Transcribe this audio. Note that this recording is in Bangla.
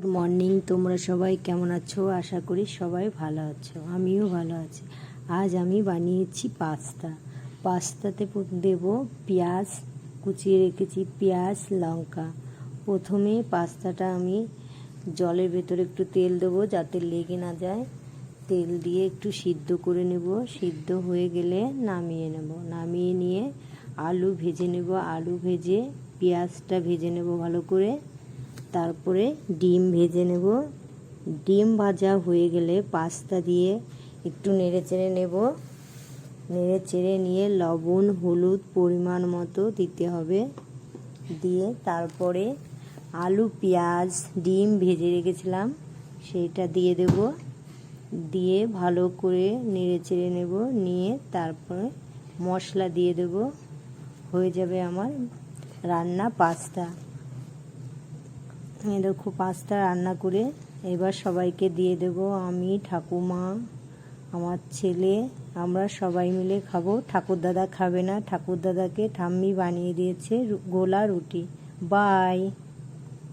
গুড মর্নিং তোমরা সবাই কেমন আছো? আশা করি সবাই ভালো আছো। আমিও ভালো আছি। আজ আমি বানিয়েছি পাস্তা। পাস্তাতে দেব পেঁয়াজ, কুচিয়ে রেখেছি পেঁয়াজ, লঙ্কা। প্রথমে পাস্তাটা আমি জলের ভেতরে একটু তেল দেবো যাতে লেগে না যায়। তেল দিয়ে একটু সিদ্ধ করে নেব। সিদ্ধ হয়ে গেলে নামিয়ে নেব। নামিয়ে নিয়ে আলু ভেজে নেব। আলু ভেজে পেঁয়াজটা ভেজে নেব ভালো করে। তারপরে ডিম ভেজে নেব। ডিম ভাজা হয়ে গেলে পাস্তা দিয়ে একটু নেড়ে চেড়ে নেব। নেড়ে চেড়ে নিয়ে লবণ, হলুদ পরিমাণ মতো দিতে হবে। দিয়ে তারপরে আলু, পেঁয়াজ, ডিম ভেজে রেখেছিলাম সেইটা দিয়ে দেব। দিয়ে ভালো করে নেড়ে চেড়ে নেব। নিয়ে তারপরে মশলা দিয়ে দেব। হয়ে যাবে আমার রান্না পাস্তা। দেখো পাস্তা রান্না করে এবার সবাইকে দিয়ে দেব। আমি, ঠাকুমা, আমার ছেলে, আমরা সবাই মিলে খাব। ঠাকুরদাদা খাবে না। ঠাকুরদাদাকে ঠাম্মি বানিয়ে দিয়েছে গোলা রুটি। বাই!